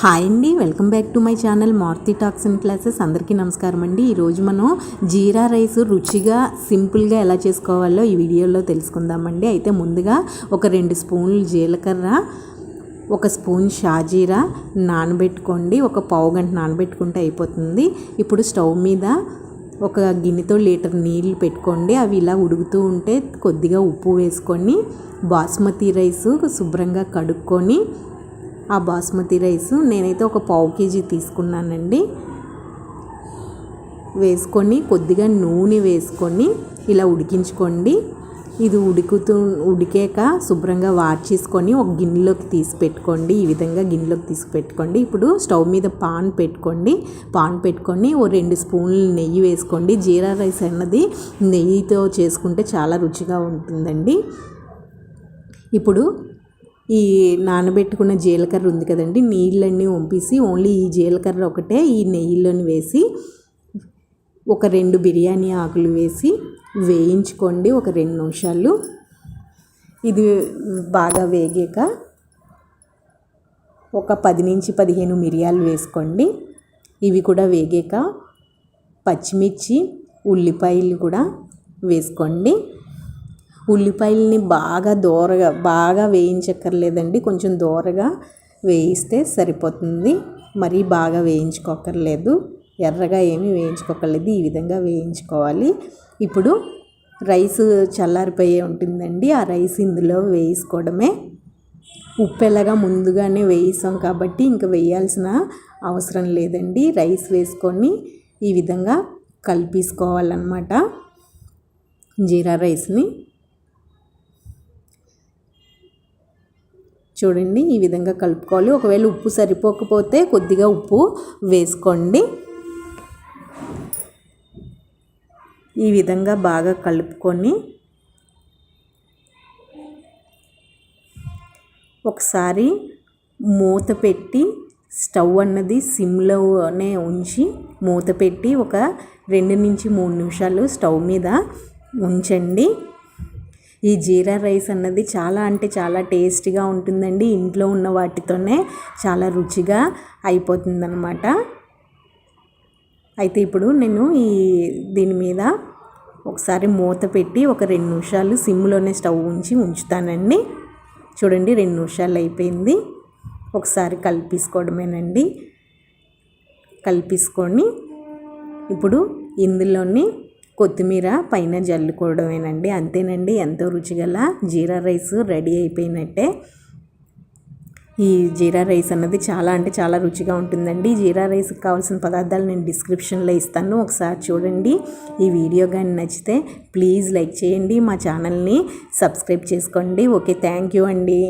Hi అండి. Welcome back to my channel Maruthi talks and classes. అందరికీ నమస్కారం అండి. ఈరోజు మనం జీరా రైస్ రుచిగా సింపుల్గా ఎలా చేసుకోవాలో ఈ వీడియోలో తెలుసుకుందామండి. అయితే ముందుగా ఒక రెండు స్పూన్లు జీలకర్ర ఒక స్పూన్ షాజీరా నానబెట్టుకోండి. ఒక పావు గంట నానబెట్టుకుంటే అయిపోతుంది. ఇప్పుడు స్టవ్ మీద ఒక గిన్నెతో లీటర్ నీళ్ళు పెట్టుకోండి. అవి ఇలా ఉడుకుతూ ఉంటే కొద్దిగా ఉప్పు వేసుకొని బాస్మతి రైస్ శుభ్రంగా కడుక్కొని ఆ బాస్మతి రైస్ నేనైతే ఒక పావు కేజీ తీసుకున్నానండి. వేసుకొని కొద్దిగా నూనె వేసుకొని ఇలా ఉడికించుకోండి. ఇది ఉడుకుతూ ఉడికాక శుభ్రంగా వాడ్చేసుకొని ఒక గిన్నెలోకి తీసి పెట్టుకోండి. ఈ విధంగా గిన్నెలోకి తీసి పెట్టుకోండి. ఇప్పుడు స్టవ్ మీద పాన్ పెట్టుకోండి. పాన్ పెట్టుకొని ఓ రెండు స్పూన్లు నెయ్యి వేసుకోండి. జీరా రైస్ అన్నది నెయ్యితో చేసుకుంటే చాలా రుచిగా ఉంటుందండి. ఇప్పుడు ఈ నానబెట్టుకున్న జీలకర్ర ఉంది కదండి నీళ్ళన్నీ వంపేసి ఓన్లీ ఈ జీలకర్ర ఒకటే ఈ నెయ్యిలోని వేసి ఒక రెండు బిర్యానీ ఆకులు వేసి వేయించుకోండి ఒక రెండు నిమిషాలు. ఇది బాగా వేగాక ఒక పది నుంచి పదిహేను మిరియాలు వేసుకోండి. ఇవి కూడా వేగాక పచ్చిమిర్చి ఉల్లిపాయలు కూడా వేసుకోండి. ఉల్లిపాయలని బాగా దోరగా బాగా వేయించక్కర్లేదండి. కొంచెం దోరగా వేయిస్తే సరిపోతుంది. మరీ బాగా వేయించుకోకర్లేదు ఎర్రగా ఏమీ వేయించుకోకర్లేదు ఈ విధంగా వేయించుకోవాలి. ఇప్పుడు రైస్ చల్లారిపోయే ఉంటుందండి. ఆ రైస్ ఇందులో వేసుకోవడమే ఉప్పు ఎలాగా ముందుగానే వేయిస్తాం కాబట్టి ఇంకా వేయాల్సిన అవసరం లేదండి. రైస్ వేసుకొని ఈ విధంగా కలిపేసుకోవాలన్నమాట. జీరా రైస్ని చూడండి ఈ విధంగా కలుపుకోవాలి. ఒకవేళ ఉప్పు సరిపోకపోతే కొద్దిగా ఉప్పు వేసుకోండి. ఈ విధంగా బాగా కలుపుకొని ఒకసారి మూత పెట్టి స్టవ్ అన్నది సిమ్లోనే ఉంచి మూత పెట్టి ఒక రెండు నుంచి మూడు నిమిషాలు స్టవ్ మీద ఉంచండి. ఈ జీరా రైస్ అన్నది చాలా అంటే చాలా టేస్టీగా ఉంటుందండి. ఇంట్లో ఉన్న వాటితోనే చాలా రుచిగా అయిపోతుందన్నమాట. అయితే ఇప్పుడు నేను ఈ దీని మీద ఒకసారి మూత పెట్టి ఒక రెండు నిమిషాలు సిమ్లోనే స్టవ్ ఉంచి ఉంచుతానండి. చూడండి రెండు నిమిషాలు అయిపోయింది. ఒకసారి కలిపేసుకోవడమేనండి. కలిపేసుకొని ఇప్పుడు ఇందులోని కొత్తిమీర పైన జల్లుకోవడమేనండి. అంతేనండి ఎంతో రుచిగల జీరా రైస్ రెడీ అయిపోయినట్టే. ఈ జీరా రైస్ అన్నది చాలా అంటే చాలా రుచిగా ఉంటుందండి. జీరా రైస్కి కావాల్సిన పదార్థాలు నేను డిస్క్రిప్షన్లో ఇస్తాను. ఒకసారి చూడండి. ఈ వీడియో కానీ నచ్చితే ప్లీజ్ లైక్ చేయండి. మా ఛానల్ని సబ్స్క్రైబ్ చేసుకోండి. ఓకే థ్యాంక్ యూ అండి.